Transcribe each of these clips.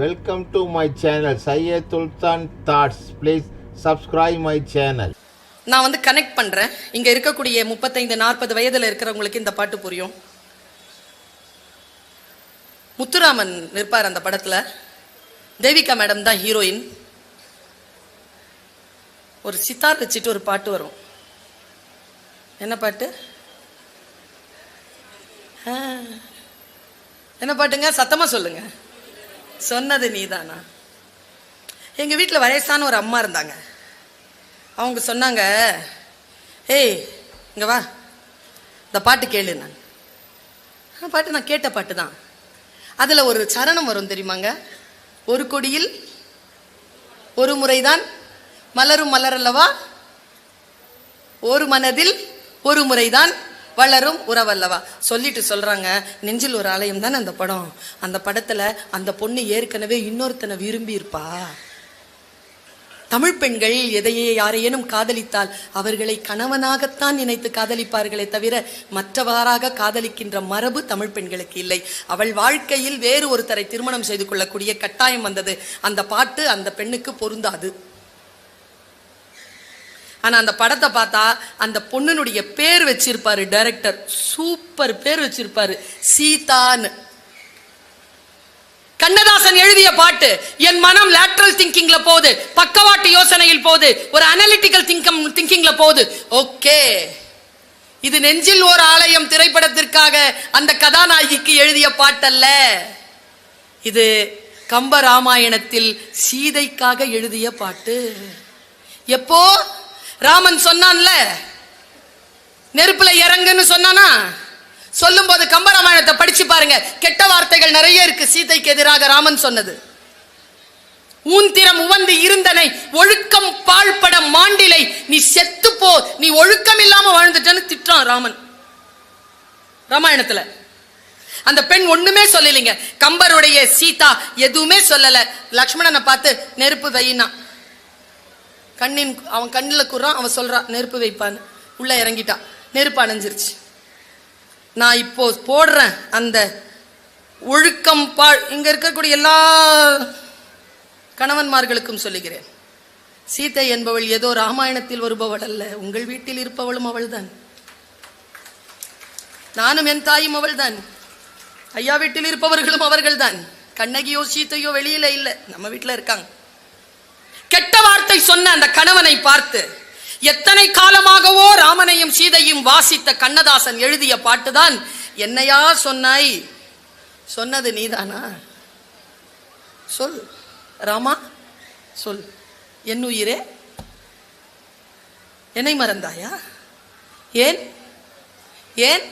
Welcome to my channel Syed Sultan thoughts please subscribe my channel நான் வந்து connect பண்ணுறேன் இங்கே இருக்கக்கூடிய முப்பத்தைந்து நாற்பது வயதில் இருக்கிறவங்களுக்கு இந்த பாட்டு புரியும். முத்துராமன் நிற்பார் அந்த படத்தில். தேவிகா மேடம் தான் ஹீரோயின் ஒரு சித்தார் வச்சுட்டு ஒரு பாட்டு வரும். என்ன பாட்டு? என்ன பாட்டுங்க? சத்தமாக சொல்லுங்கள் சொன்னது நீதானா? எங்கள் வீட்டில் வயசான ஒரு அம்மா இருந்தாங்க. அவங்க சொன்னாங்க ஏய் இங்கே வா. இந்த பாட்டு கேளு நான். பாட்டு நான் கேட்ட பாட்டு தான். அதில் ஒரு சரணம் வரும் தெரியுமாங்க? ஒரு கொடியில் ஒரு முறைதான் மலரும் மலரல்லவா ஒரு மனதில் ஒரு முறைதான் வளரும் உறவல்லவா? சொல்லிட்டு சொல்றாங்க. நெஞ்சில் ஒரு ஆலயம் தானே அந்த படம்? அந்த படத்துல அந்த பொண்ணு ஏற்கனவே இன்னொருத்தனை விரும்பி இருப்பா தமிழ் பெண்கள் எதையே யாரையேனும் காதலித்தால் அவர்களை கணவனாகத்தான் நினைத்து காதலிப்பார்களே தவிர மற்றவாறாக காதலிக்கின்ற மரபு தமிழ் பெண்களுக்கு இல்லை. அவள் வாழ்க்கையில் வேறு ஒருத்தரை திருமணம் செய்து கொள்ளக்கூடிய கட்டாயம் வந்தது. அந்த பாட்டு அந்த பெண்ணுக்கு பொருந்தாது. ஆனால் அந்த படத்தை பார்த்தா அந்த பொண்ணுனுடைய பேர் வச்சிருப்பாரு டைரக்டர் சூப்பர் பேர் வச்சிருப்பாரு. சீதான்னு. கண்ணதாசன் எழுதிய பாட்டு என் மனம் லேட்ரல் திங்கிங்ல போகுது பக்கவாட்டு யோசனையில் போகுது ஒரு அனலிட்டிக்கல் திங்கம் திங்கிங்ல போகுது. ஓகே. இது நெஞ்சில் ஓர் ஆலயம் திரைப்படத்திற்காக அந்த கதாநாயகிக்கு எழுதிய பாட்டல்ல. இது கம்ப ராமாயணத்தில் சீதைக்காக எழுதிய பாட்டு. எப்போ? ராமன் சொன்னான்ல நெருப்புல இறங்குன்னு சொன்னானா? சொல்லும்போது கம்பராமாயணத்தை படிச்சு பாருங்க. கெட்ட வார்த்தைகள் நிறைய இருக்கு சீதைக்கு எதிராக ராமன் சொன்னது. ஊந்திரம் உவந்து இருந்தனை ஒழுக்கம் பாழ்பட மாண்டிலை. நீ செத்து போ நீ ஒழுக்கம் இல்லாம வாழ்ந்துட்டன்னு திட்டுறான் ராமன். ராமாயணத்துல. அந்த பெண் ஒண்ணுமே சொல்லலைங்க. கம்பருடைய சீதா எதுவுமே சொல்லல. லக்ஷ்மணனை பார்த்து நெருப்பு வையினா கண்ணின் அவன் கண்ணில் குறான் அவன் சொல்கிறான் நெருப்பு வைப்பான்னு. உள்ள இறங்கிட்டான் நெருப்பு அணைஞ்சிருச்சு. நான் இப்போ போடுறேன் அந்த ஒழுக்கம் பாழ் இங்க இருக்கக்கூடிய எல்லா கணவன்மார்களுக்கும் சொல்லுகிறேன். சீதை என்பவள் ஏதோ ராமாயணத்தில் வருபவள் அல்ல. உங்கள் வீட்டில் இருப்பவளும் அவள்தான். நானும் என் தாயும் அவள்தான். ஐயா வீட்டில் இருப்பவர்களும் அவர்கள்தான். கண்ணகியோ சீத்தையோ வெளியில இல்ல. நம்ம வீட்டுல இருக்காங்க. கெட்டவ வார்த்தை சொன்ன அந்த கணவனை பார்த்து எத்தனை காலமாகவோ ராமனையும் சீதையும் வாசித்த கண்ணதாசன் எழுதிய பாட்டுதான் என்னையா சொன்னாய்? சொன்னது நீதானா? சொல் ராமா சொல். என் உயிரே என்னை மறந்தாயா? ஏன் ஏன்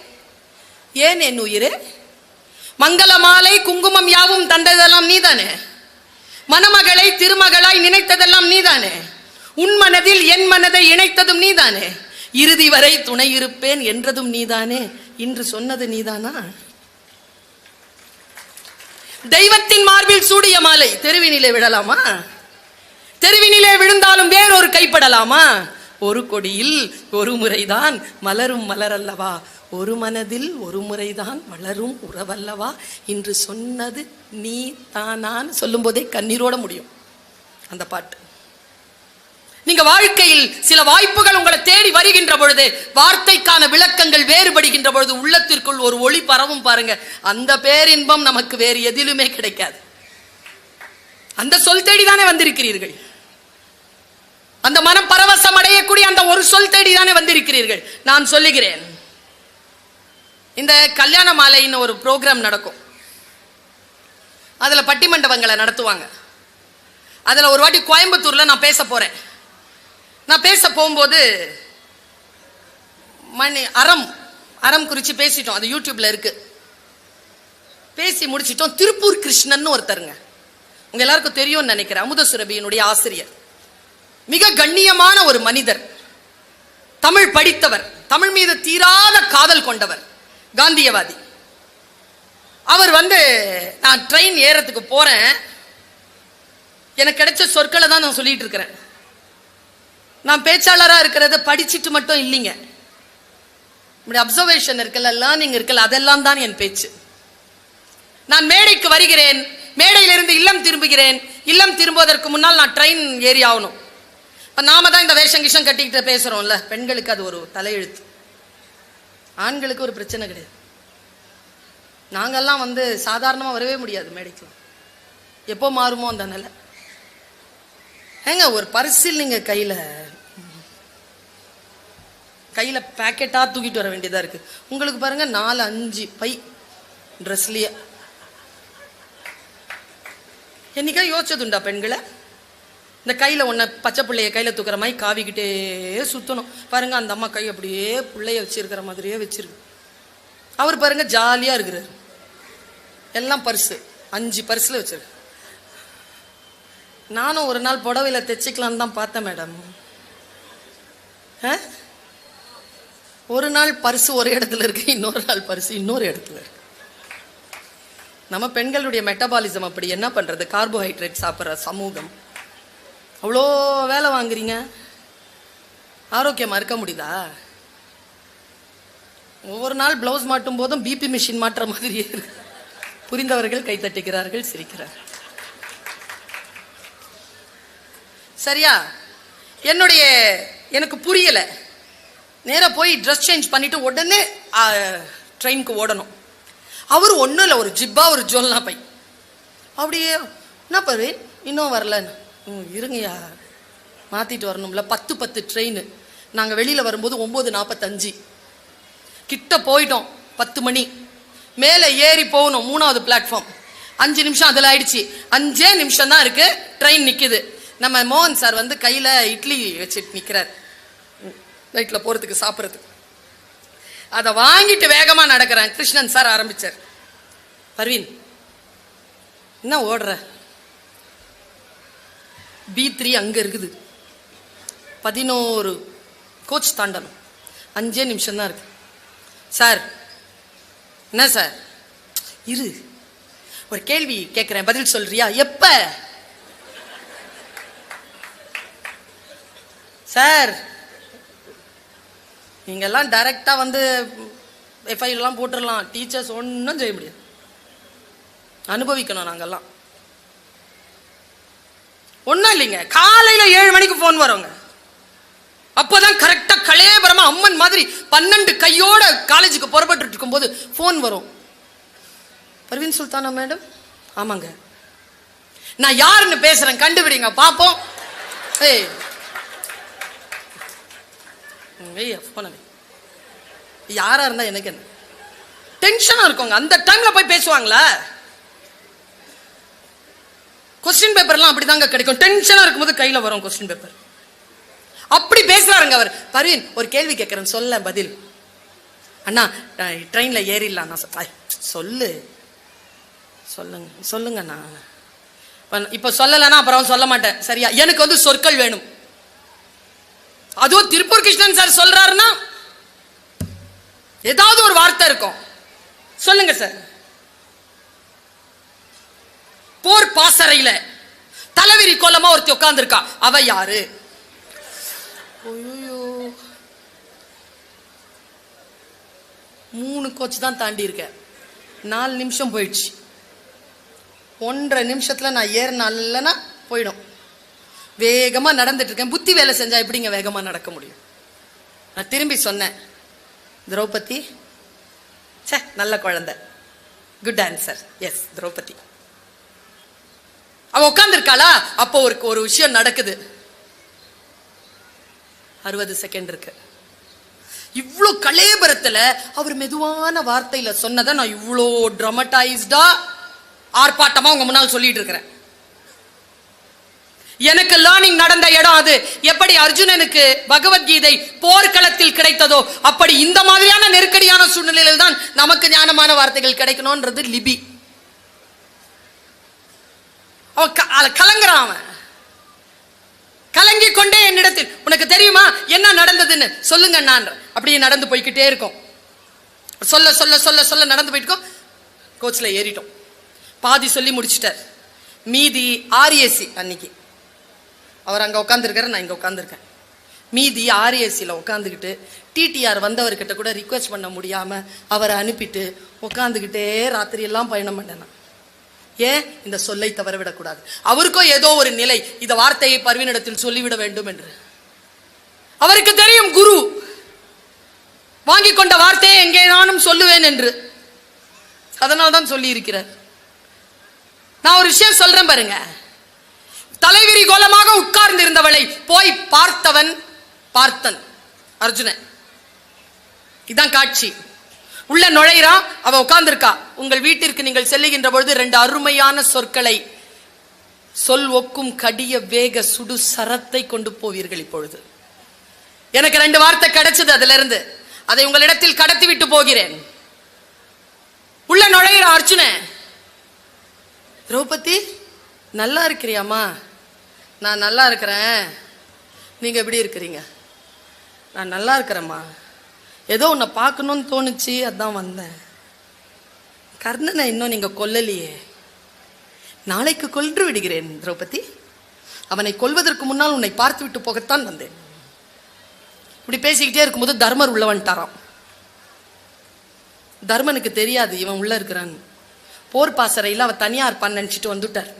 ஏன் என் உயிரே? மங்கள மாலை குங்குமம் யாவும் தந்ததெல்லாம் நீதானே? மணமகளை திருமகளாய் நினைத்ததெல்லாம் நீதானே? உன் மனதில் என் மனதை இணைத்ததும் நீதானே? இறுதி வரை துணை இருப்பேன் என்றதும் நீதானே? இன்று சொன்னது நீதானா? தெய்வத்தின் மார்பில் சூடிய மாலை தெருவினிலே விழலாமா தெருவினிலே விழுந்தாலும் வேறொரு கைப்படலாமா? ஒரு கொடியில் ஒரு முறைதான் மலரும் மலர் அல்லவா ஒரு மனதில் ஒரு முறைதான் வளரும் உறவல்லவா? இன்று சொன்னது நீ தானான்னு சொல்லும்போதே கண்ணீரோட முடியும். அந்த பாட்டு. நீங்க வாழ்க்கையில் சில வாய்ப்புகள் உங்களை தேடி வருகின்ற பொழுது வார்த்தைக்கான விளக்கங்கள் வேறுபடுகின்ற பொழுது உள்ளத்திற்குள் ஒரு ஒளி பரவும் பாருங்க. அந்த பேரின்பம் நமக்கு வேறு எதிலுமே கிடைக்காது. அந்த சொல் தேடி தானே வந்திருக்கிறீர்கள். அந்த மனம் பரவசம் அடையக்கூடிய அந்த ஒரு சொல் தேடி தானே வந்திருக்கிறீர்கள். நான் சொல்லுகிறேன். இந்த கல்யாண மாலைன்னு ஒரு ப்ரோக்ராம் நடக்கும். அதுல பட்டிமண்டபங்களை நடத்துவாங்க. அதில் ஒரு வாட்டி கோயம்புத்தூரில் நான் பேச போகிறேன் நான் பேச போகும்போது மணி அறம் அறம் குறித்து பேசிட்டோம். அது யூடியூப்பில் இருக்குது பேசி முடிச்சிட்டோம். திருப்பூர் கிருஷ்ணன் ஒருத்தருங்க. உங்கள் எல்லாருக்கும் தெரியும்னு நினைக்கிறேன். அமுத சுரபியினுடைய ஆசிரியர். மிக கண்ணியமான ஒரு மனிதர். தமிழ் படித்தவர். தமிழ் மீது தீராத காதல் கொண்டவர். காந்தியவாதி. அவர் வந்து நான் ட்ரெயின் ஏறத்துக்கு போறேன். எனக்கு கிடைச்ச சொற்களை தான் நான் சொல்லிட்டு இருக்கிறேன். நான் பேச்சாளராக இருக்கிறத படிச்சுட்டு மட்டும் இல்லைங்க. இப்படி அப்சர்வேஷன் இருக்குல்ல லேர்னிங் இருக்கல அதெல்லாம் தான் என் பேச்சு. நான் மேடைக்கு வருகிறேன். மேடையிலிருந்து இல்லம் திரும்புகிறேன். இல்லம் திரும்புவதற்கு முன்னால் நான் ட்ரெயின் ஏறி ஆகணும். இப்போ நாம தான் இந்த வேஷம் கிஷம் கட்டிக்கிட்டு பேசுகிறோம்ல பெண்களுக்கு அது ஒரு தலையெழுத்து. ஆண்களுக்கு ஒரு பிரச்சனை கிடையாது. நாங்கள்லாம் வந்து சாதாரணமாக வரவே முடியாது மேடைக்கு. எப்போ மாறுமோ அந்த நிலை. ஏங்க ஒரு பரிசில் நீங்கள் கையில் கையில் பேக்கெட்டாக தூக்கிட்டு வர வேண்டியதாக இருக்குது உங்களுக்கு பாருங்கள் நாலு அஞ்சு பை ட்ரெஸ்லேயே என்னைக்கா யோசிச்சதுண்டா பெண்களை? இந்த கையில் ஒன்றை பச்சை பிள்ளைய கையில் தூக்குற மாதிரி காவிக்கிட்டே சுற்றணும் பாருங்கள் அந்த அம்மா கை அப்படியே பிள்ளைய வச்சுருக்கிற மாதிரியே வச்சுருக்கு. அவர் பாருங்கள் ஜாலியாக இருக்கிறார். எல்லாம் பர்ஸு அஞ்சு பர்ஸில் வச்சுருக்கு. நானும் ஒரு நாள் புடவையில் தைச்சிக்கலான்னு தான் பார்த்தேன் மேடம். ஆ? ஒரு நாள் பரிசு ஒரு இடத்துல இருக்கு இன்னொரு நாள் பரிசு இன்னொரு இடத்துல இருக்கு. நம்ம பெண்களுடைய மெட்டபாலிசம் அப்படி என்ன பண்ணுறது கார்போஹைட்ரேட் சாப்பிட்ற சமூகம். அவ்வளோ வேலை வாங்குறீங்க? ஆரோக்கியமாக இருக்க முடியுதா? ஒவ்வொரு நாள் பிளவுஸ் மாட்டும் போதும் பிபி மிஷின் மாட்டுற மாதிரியே இருக்கு. புரிந்தவர்கள் கைத்தட்டுகிறார்கள் சிரிக்கிறார் சரியா? என்னுடைய எனக்கு புரியலை. நேராக போய் ட்ரெஸ் சேஞ்ச் பண்ணிட்டு உடனே ட்ரெயினுக்கு ஓடணும். அவர் ஒன்றும் இல்லை ஒரு ஜிப்பா ஒரு ஜொல்லா பை அப்படியே என்ன பருவேன் இன்னும் வரலன்னு. ம் இருங்கய்யா. மாற்றிட்டு வரணும்ல. பத்து பத்து ட்ரெயின் நாங்கள் வெளியில் வரும்போது ஒம்பது நாற்பத்தஞ்சு கிட்ட போயிட்டோம். பத்து மணி. மேலே ஏறி போகணும். மூணாவது பிளாட்ஃபார்ம் அஞ்சு நிமிஷம் அதில் ஆயிடுச்சு. அஞ்சே நிமிஷம் தான் இருக்குது ட்ரெயின் நிற்கிது நம்ம மோகன் சார் வந்து கையில் இட்லி வச்சுட்டு நிற்கிறார் நைட்டில் போகிறதுக்கு சாப்பிட்றதுக்கு. அதை வாங்கிட்டு வேகமாக நடக்கிறேன். கிருஷ்ணன் சார் ஆரம்பிச்சார். பர்வீன் என்ன ஓடுற? பி த்ரீ அங்கே இருக்குது. பதினோரு கோச் தாண்டனம் அஞ்சே நிமிஷம் தான் இருக்கு. சார் என்ன சார்? இரு. ஒரு கேள்வி கேட்குறேன் பதில் சொல்றியா? எப்ப? சார் நீங்கெல்லாம் டைரெக்டாக வந்து எஃப்ஐலாம் போட்டுடலாம் டீச்சர்ஸ் ஒன்றும் செய்ய முடியாது. அனுபவிக்கணும் நாங்கள்லாம் ஒன்றும் இல்லைங்க. காலையில் ஏழு மணிக்கு ஃபோன் வரோங்க. அப்போதான் கரெக்டாக கலேபரமா அம்மன் மாதிரி பன்னெண்டு கையோட காலேஜுக்கு புறப்பட்டு இருக்கும்போது ஃபோன் வரும். பர்வீன் சுல்தானா மேடம்? ஆமாங்க. நான் யாருன்னு பேசுகிறேன் கண்டுபிடிங்க பார்ப்போம். ஏய். வெய்யா போன யாரா இருந்தா எனக்கு என்ன? டென்ஷனா இருக்குங்க. அந்த டைம்ல போய் பேசுவாங்களா? கொஸ்டின் பேப்பர்லாம் அப்படிதாங்க கிடைக்கும். டென்ஷனாக இருக்கும்போது கையில் வரும் கொஸ்டின் பேப்பர் அப்படி பேசுகிறாருங்க அவர். பர்வீன் ஒரு கேள்வி கேட்குறேன். சொல்ல பதில். அண்ணா ட்ரெயினில் ஏறிடலாம் நான் சொல்லு. சொல்லுங்க சொல்லுங்கண்ணா இப்போ சொல்லலைன்னா அப்புறம் சொல்ல மாட்டேன். சரியா? எனக்கு வந்து சொற்கள் வேணும். அதுவும் திருப்பூர் கிருஷ்ணன் சார் சொல்றாருன்னா ஏதாவது ஒரு வார்த்தை இருக்கும். சொல்லுங்க சார் போர் தலைவிரி கோலமா ஒருத்தி உட்காந்துருக்கா அவ யாரு? ஐயோ மூணு கோச் தான் தாண்டி இருக்கேன் நாலு நிமிஷம் போயிடுச்சு. ஒன்றரை நிமிஷத்துல நான் ஏறினாலனா போயிடும். வேகமா நடந்துட்டு இருக்கேன். புத்தி வேலை செஞ்சா எப்படிங்க வேகமா நடக்க முடியும்? நான் திரும்பி சொன்னேன். திரௌபதி. ச்சே நல்ல குழந்தை. Good answer yes Draupadi. அவ உட்காந்துருக்காளா அப்போ ஒரு ஒரு விஷயம் நடக்குது. அறுபது செகண்ட் இருக்கு. இவ்வளோ கலேபரத்தில் அவர் மெதுவான வார்த்தையில் சொன்னதை நான் இவ்வளோ ட்ரமடைஸ்டா ஆர்ப்பாட்டமாக உங்க முன்னால் சொல்லிட்டு இருக்கிறேன். எனக்கு லேர்னிங் நடந்த இடம் அது. எப்படி அர்ஜுனனுக்கு பகவத்கீதை போர்க்களத்தில் கிடைத்ததோ அப்படி இந்த மாதிரியான நெருக்கடியான சூழ்நிலையில் தான் நமக்கு ஞானமான வார்த்தைகள் கிடைக்கணும்ன்றது லிபி அவன் க- அதில் கலங்குறான் அவன். கலங்கி கொண்டே என்னிடத்தில் உனக்கு தெரியுமா என்ன நடந்ததுன்னு? சொல்லுங்க நான். அப்படியே நடந்து போய்கிட்டே இருக்கும். சொல்ல சொல்ல சொல்ல சொல்ல நடந்து போயிட்டு கோச்சில் ஏறிட்டோம். பாதி சொல்லி முடிச்சிட்டார். மீதி ஆர்ஏசி அன்னைக்கு. அவர் அங்கே உட்காந்துருக்காரு நான் இங்கே உட்காந்துருக்கேன் மீதி ஆர்ஏசியில் உட்காந்துக்கிட்டு டிடிஆர் வந்தவர்கிட்ட கூட ரிக்வெஸ்ட் பண்ண முடியாமல் அவரை அனுப்பிட்டு உட்காந்துக்கிட்டே ராத்திரியெல்லாம் பயணம் பண்ணேன் ஏன் இந்த சொல்லை தவறவிடக்கூடாது? அவருக்கோ ஏதோ ஒரு நிலை இந்த வார்த்தையை பர்வீனிடத்தில் சொல்லிவிட வேண்டும் என்று. அவருக்கு தெரியும் குரு. வாங்கி கொண்ட வார்த்தையை எங்கே நானும் சொல்லுவேன் என்று. அதனால் தான் சொல்லி இருக்கிறார் நான் ஒரு விஷயம் சொல்றேன் பாருங்க. தலைவிரி கோலமாக உட்கார்ந்து இருந்தவளை போய் பார்த்தவன் பார்த்தன். அர்ஜுனன். இதான் காட்சி. உள்ள நுழையிறான் அவ உட்கார்ந்துருக்கா. உங்கள் வீட்டிற்கு நீங்கள் செல்லுகின்ற பொழுது ரெண்டு அருமையான சொற்களை. சொல் ஒக்கும் கடிய வேக சுடு சரத்தை கொண்டு போவீர்கள் இப்பொழுது. எனக்கு ரெண்டு வார்த்தை கிடைச்சது அதுல இருந்து அதை உங்களிடத்தில் கடத்தி விட்டு போகிறேன். உள்ள நுழையிற அர்ச்சுன திரௌபதி நல்லா இருக்கிறியாம்மா. நான் நல்லா இருக்கிறேன். நீங்க எப்படி இருக்கிறீங்க? நான் நல்லா இருக்கிறேம்மா. ஏதோ உன்னை பார்க்கணும்னு தோணுச்சு அதான் வந்தேன். கர்ணனை இன்னும் நீங்கள் கொல்லலையே. நாளைக்கு கொன்று விடுகிறேன் திரௌபதி. அவனை கொல்வதற்கு முன்னால் உன்னை பார்த்து விட்டு போகத்தான் வந்தேன். இப்படி பேசிக்கிட்டே இருக்கும்போது தர்மர் உள்ள வந்துட்டாராம் தர்மனுக்கு தெரியாது இவன் உள்ள இருக்கிறான். போர் பாசறையில் அவன் தனியாக இருப்பான்னு நினச்சிட்டு வந்துட்டார்.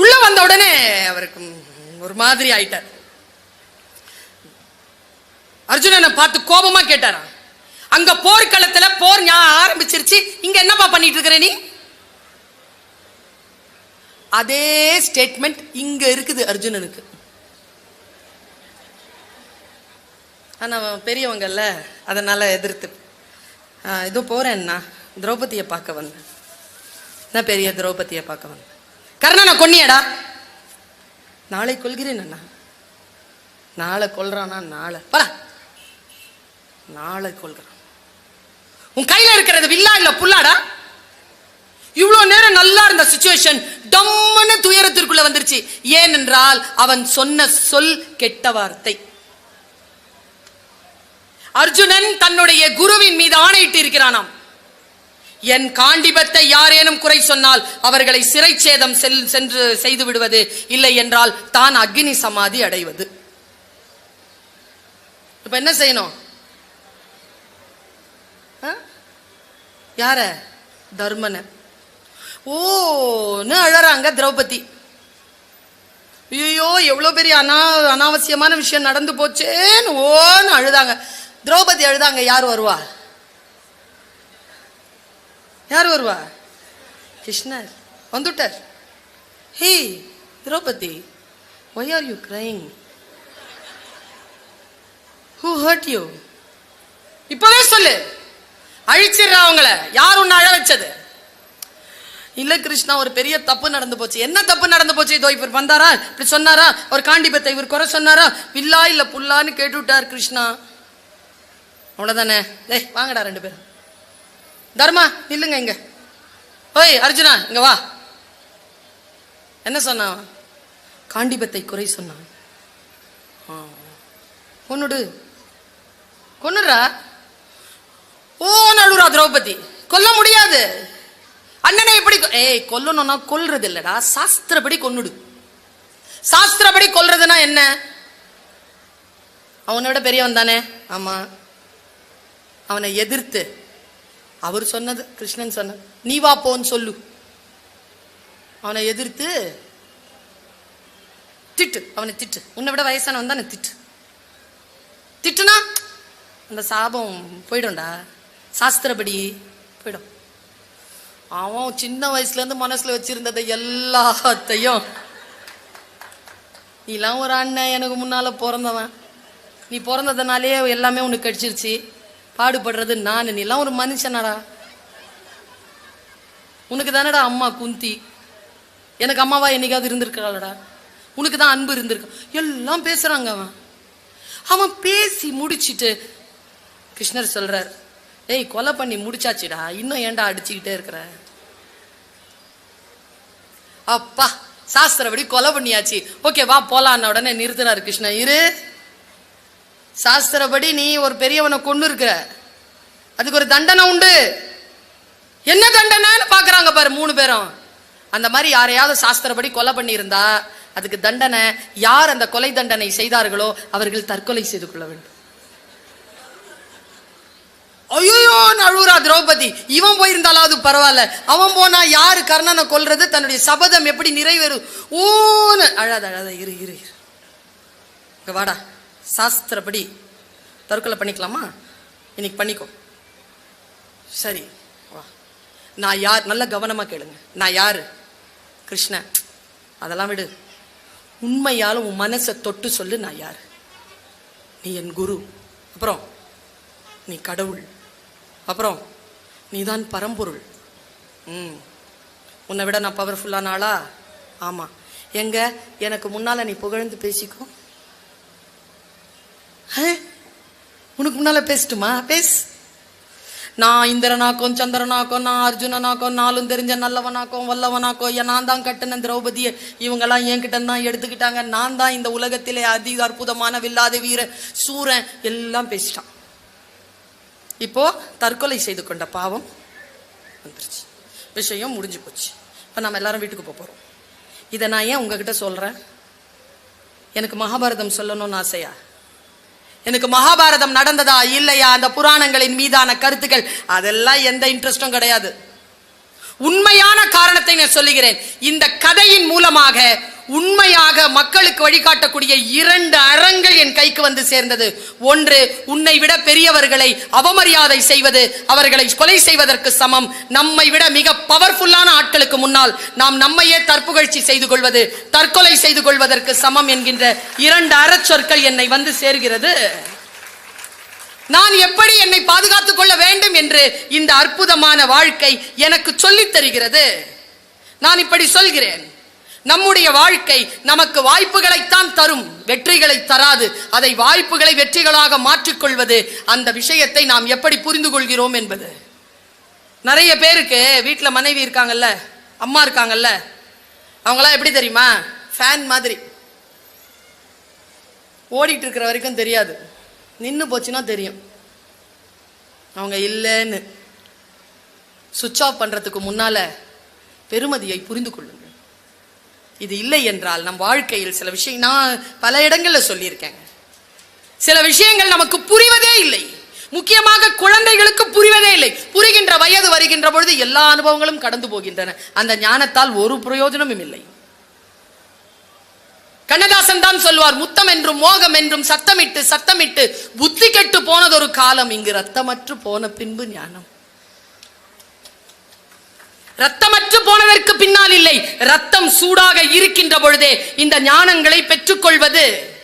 உள்ள வந்த உடனே அவருக்கு ஒரு மாதிரி ஆயிட்டார். அர்ஜுனனை பார்த்து கோபமா கேட்டாராம் அங்க போர்க்களத்துல போர் ஞா- ஆரம்பிச்சிருச்சு. இங்க என்னப்பா பண்ணிட்டு இருக்கிற நீ? அதே ஸ்டேட்மெண்ட் இங்க இருக்குது அர்ஜுனனுக்கு. ஆனா அவன் பெரியவங்கல்ல அதனால எதிர்த்து. இதோ போறேன்னா திரௌபதியை பார்க்க வந்தேன். நான் பெரிய திரௌபதியை பார்க்க வந்தேன். கர்ணனை கொன்னியடா. நாளை கொள்கிறேன் அண்ணா. நாளை கொள்றானா நாளை. பரா நாளை கொள்கிறான். உன் கையில இருக்கிறது வில்லா இல்ல புல்லாடா? இவ்வளோ நேரம் நல்லா இருந்த சுச்சுவேஷன் டம்முன்னு துயரத்திற்குள்ள வந்துருச்சு. ஏனென்றால் அவன் சொன்ன சொல் கெட்ட வார்த்தை. அர்ஜுனன் தன்னுடைய குருவின் மீது ஆணையிட்டு இருக்கிறானாம். என் காண்டிபத்தை யாரேனும் குறை சொன்னால் அவர்களை சிறைச்சேதம் செல் சென்று செய்து விடுவது இல்லை என்றால் தான் அக்னி சமாதி அடைவது. இப்ப என்ன செய்யணும்? யார? தர்மன. ஓன்னு அழறாங்க திரௌபதி. ஐயோ எவ்வளோ பெரிய அனா அனாவசியமான விஷயம் நடந்து போச்சேன்னு ஓன்னு அழுதாங்க. திரௌபதி அழுதாங்க யார் வருவா? யார் வருவா? கிருஷ்ணர். வந்துட்டார். Hey Draupadi why are you crying who hurt you இப்போவே சொல்லு. அழிச்சிடுறா அவங்கள. யார் உன்னை அழ வச்சது? இல்லை கிருஷ்ணா ஒரு பெரிய தப்பு நடந்து போச்சு. என்ன தப்பு நடந்து போச்சு? இதோ இவர் வந்தாரா? இப்படி சொன்னாரா? ஒரு காண்டிபத்தை இவர் குறை சொன்னாரா? பில்லா இல்லை புல்லான்னு கேட்டு விட்டார் கிருஷ்ணா. அவ்வளோதானே டேய் வாங்கடா ரெண்டு பேரும். தர்மா நில்லுங்க இங்க. ஓய் அர்ஜுனா இங்க வா. என்ன சொன்னான்? காண்டிபத்தை குறை சொன்னான். கொன்னுடு. கொன்னுடுறா? ஓ நடுறா திரௌபதி. கொல்ல முடியாது. அண்ணனை எப்படி ஏய் கொல்லணும்னா கொல்றது இல்லடா சாஸ்திரப்படி கொன்னுடு. சாஸ்திரப்படி கொல்றதுன்னா என்ன? அவனை விட பெரியவன் தானே? ஆமா. அவனை எதிர்த்து. அவர் சொன்னது கிருஷ்ணன் சொன்னது. நீ வா போன்னு சொல்லு. அவனை எதிர்த்து திட்டு. அவனை திட்டு. உன்னை விட வயசானவன் தானே திட்டு. திட்டுனா அந்த சாபம் போயிடும்டா. சாஸ்திரப்படி போயிடும். அவன் சின்ன வயசுலேருந்து மனசில் வச்சுருந்ததை எல்லாத்தையும் நீலாம் ஒரு அண்ணன் எனக்கு முன்னால் பிறந்தவன். நீ பிறந்ததுனாலே எல்லாமே உனக்கு கடிச்சிருச்சு பாடுபடுறது நான் நீலாம் ஒரு மனுஷனடா. உனக்கு தானடா அம்மா குந்தி. எனக்கு அம்மாவா என்னைக்காவது இருந்திருக்காளடா. உனக்கு தான் அன்பு இருந்திருக்கான் எல்லாம் பேசுகிறாங்க அவன். அவன் பேசி முடிச்சிட்டு கிருஷ்ணர் சொல்கிறார் ஏய் கொலை பண்ணி முடிச்சாச்சுடா. இன்னும் ஏன்டா அடிச்சுக்கிட்டே இருக்கிற? அப்பா சாஸ்திரப்படி கொலை பண்ணியாச்சு. ஓகே வா போலான்ன உடனே நிறுத்தினார் கிருஷ்ணன். இரு. சாஸ்திரப்படி நீ ஒரு பெரியவனை கொண்டு இருக்கிற. அதுக்கு ஒரு தண்டனை உண்டு. என்ன தண்டனைன்னு பாக்குறாங்க பாரு மூணு பேரும். அந்த மாதிரி யாரையாவது சாஸ்திரப்படி கொலை பண்ணியிருந்தா அதுக்கு தண்டனை யார் அந்த கொலை தண்டனை செய்தார்களோ அவர்கள் தற்கொலை செய்து கொள்ள வேண்டும். ஐயோ அழுவுறா திரௌபதி. இவன் போயிருந்தாலாவது பரவாயில்ல. அவன் போனா யாரு கர்ணனை கொல்றது? தன்னுடைய சபதம் எப்படி நிறைவேறும்? ஊன்னு. அழாத அழாத இரு இரு இரு. இங்க வாடா. சாஸ்திரப்படி தற்கொலை பண்ணிக்கலாமா? இன்னைக்கு பண்ணிக்கோ. சரி வா. நான் யார்? நல்ல கவனமா கேளுங்க. நான் யாரு? கிருஷ்ணன் அதெல்லாம் விடு. உண்மையால உன் மனசை தொட்டு சொல்லு நான் யாரு? நீ என் குரு. அப்புறம் நீ கடவுள். அப்புறம் நீதான் பரம்பொருள். ம் உன்னை விட நான் பவர்ஃபுல்லான ஆளா? ஆமாம் எங்க? எனக்கு முன்னால் நீ புகழ்ந்து பேசிக்கோ. உனக்கு முன்னால் பேசட்டுமா? பேஸ். நான் இந்திரனாக்கும் சந்திரனாக்கும் நான் அர்ஜுனனாக்கும் நாளும் தெரிஞ்ச நல்லவனாக்கும் வல்லவனாக்கும் ஏன் நான் தான் கட்டின திரௌபதியை இவங்கெல்லாம் என்கிட்ட தான் எடுத்துக்கிட்டாங்க. நான் தான் இந்த உலகத்திலே அதி அற்புதமான வில்லாத வீர சூரன். எல்லாம் பேசிட்டான். இப்போ தற்கொலை செய்து கொண்ட பாவம் வந்துருச்சு. விஷயம் முடிஞ்சு போச்சு. இப்போ நம்ம எல்லாரும் வீட்டுக்கு போக போகிறோம் இதை நான் ஏன் உங்ககிட்ட சொல்கிறேன் எனக்கு மகாபாரதம் சொல்லணும்னு ஆசையா? எனக்கு மகாபாரதம் நடந்ததா இல்லையா? அந்த புராணங்களின் மீதான கருத்துக்கள். அதெல்லாம் எந்த இன்ட்ரெஸ்டும் கிடையாது. காரணத்தை நான் சொல்லுகிறேன். இந்த கதையின் மூலமாக உண்மையாக மக்களுக்கு வழிகாட்டக்கூடிய இரண்டு அறங்கள் என் கைக்கு வந்து சேர்ந்தது. ஒன்று உன்னை விட பெரியவர்களை அவமரியாதை செய்வது அவர்களை கொலை செய்வதற்கு சமம். நம்மை விட மிக பவர்ஃபுல்லான ஆட்களுக்கு முன்னால் நாம் நம்மையே தற்புகழ்ச்சி செய்து கொள்வது தற்கொலை செய்து கொள்வதற்கு சமம் என்கின்ற இரண்டு அறச்சொற்கள் என்னை வந்து சேர்கிறது. நான் எப்படி என்னை பாதுகாத்துக் கொள்ள வேண்டும் என்று இந்த அற்புதமான வாழ்க்கை எனக்கு சொல்லித் தருகிறது. நான் இப்படி சொல்கிறேன். நம்முடைய வாழ்க்கை நமக்கு வாய்ப்புகளைத்தான் தரும். வெற்றிகளை தராது. அதை வாய்ப்புகளை வெற்றிகளாக மாற்றிக்கொள்வது அந்த விஷயத்தை நாம் எப்படி புரிந்து கொள்கிறோம் என்பது. நிறைய பேருக்கு வீட்டில் மனைவி இருக்காங்கல்ல அம்மா இருக்காங்கல்ல அவங்களாம் எப்படி தெரியுமா? ஃபேன் மாதிரி. ஓடிட்டு இருக்கிற வரைக்கும் தெரியாது. நின்று போச்சுன்னா தெரியும். அவங்க இல்லைன்னு. சுவிட்ச் ஆஃப் பண்ணுறதுக்கு முன்னால பெருமதியை புரிந்து கொள்ளுங்கள். இது இல்லை என்றால் நம் வாழ்க்கையில் சில விஷயம் நான் பல இடங்களில் சொல்லியிருக்கேங்க. சில விஷயங்கள் நமக்கு புரிவதே இல்லை. முக்கியமாக குழந்தைகளுக்கு புரிவதே இல்லை. புரிகின்ற வயது வருகின்ற பொழுது எல்லா அனுபவங்களும் கடந்து போகின்றன. அந்த ஞானத்தால் ஒரு பிரயோஜனமும் இல்லை. கண்ணதாசன் தான் சொல்வார் முத்தம் என்றும் மோகம் என்றும் சத்தமிட்டு சத்தமிட்டு புத்தி கெட்டு போனதொரு காலம் இங்கு ரத்தமற்று போன பின்பு ஞானம். ரத்தமற்று போனதற்கு பின்னால் இல்லை. ரத்தம் சூடாக இருக்கின்ற பொழுதே இந்த ஞானங்களை பெற்றுக்கொள்வது.